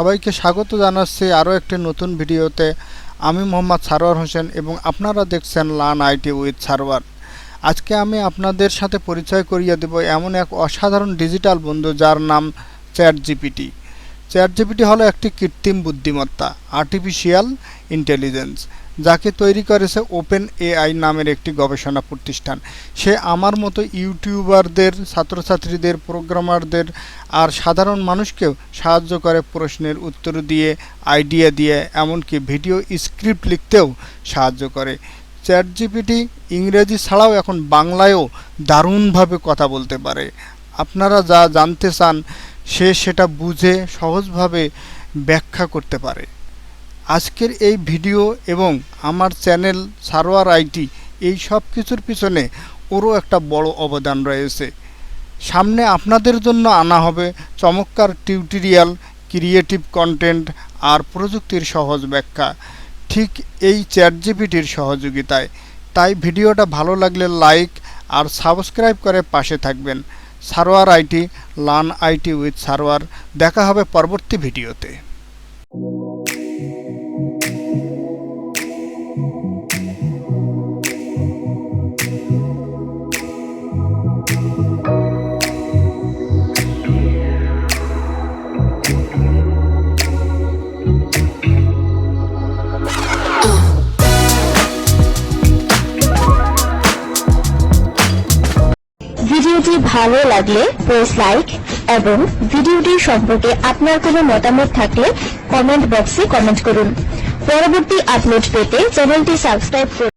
সবাইকে স্বাগত জানাচ্ছি আরও একটি নতুন ভিডিওতে। আমি মোহাম্মদ সারোয়ার হোসেন এবং আপনারা দেখছেন লার্ন আইটি উইথ সারোয়ার। আজকে আমি আপনাদের সাথে পরিচয় করিয়ে দেব এমন এক অসাধারণ ডিজিটাল বন্ধু যার নাম চ্যাট জিপিটি। চ্যাট জিপিটি হলো একটি কৃত্রিম বুদ্ধিমত্তা আর্টিফিশিয়াল ইন্টেলিজেন্স যাকে তৈরি করেছে ওপেন এআই নামের একটি গবেষণা প্রতিষ্ঠান। সে আমার মতো ইউটিউবারদের, ছাত্রছাত্রীদের প্রোগ্রামারদের আর সাধারণ মানুষকেও সাহায্য করে প্রশ্নের উত্তর দিয়ে আইডিয়া দিয়ে, এমনকি ভিডিও স্ক্রিপ্ট লিখতেও সাহায্য করে। চ্যাট জিপিটি ইংরেজি ছাড়াও এখন বাংলায়ও দারুণভাবে কথা বলতে পারে। আপনারা যা জানতে চান সে সেটা বুঝে সহজভাবে ব্যাখ্যা করতে পারে। আজকের এই ভিডিও এবং আমার চ্যানেল সারোয়ার আইটি এই সব কিছুর পিছনে ওরও একটা বড় অবদান রয়েছে। সামনে আপনাদের জন্য আনা হবে চমৎকার টিউটোরিয়াল, ক্রিয়েটিভ কন্টেন্ট আর প্রযুক্তির সহজ ব্যাখ্যা। ঠিক এই চ্যাট জিপিটির সহযোগিতায়। তাই ভিডিওটা ভালো লাগলে লাইক আর সাবস্ক্রাইব করে পাশে থাকবেন। Sarwar IT learn IT with Sarwar. দেখা হবে পরবর্তী ভিডিওতে। ভিডিওটি ভালো লাগলে প্রেস লাইক এবং ভিডিওটি সম্পর্কে আপনার কোনো মতামত থাকলে কমেন্ট বক্সে কমেন্ট করুন। পরবর্তী আপলোড পেতে চ্যানেলটি সাবস্ক্রাইব করুন।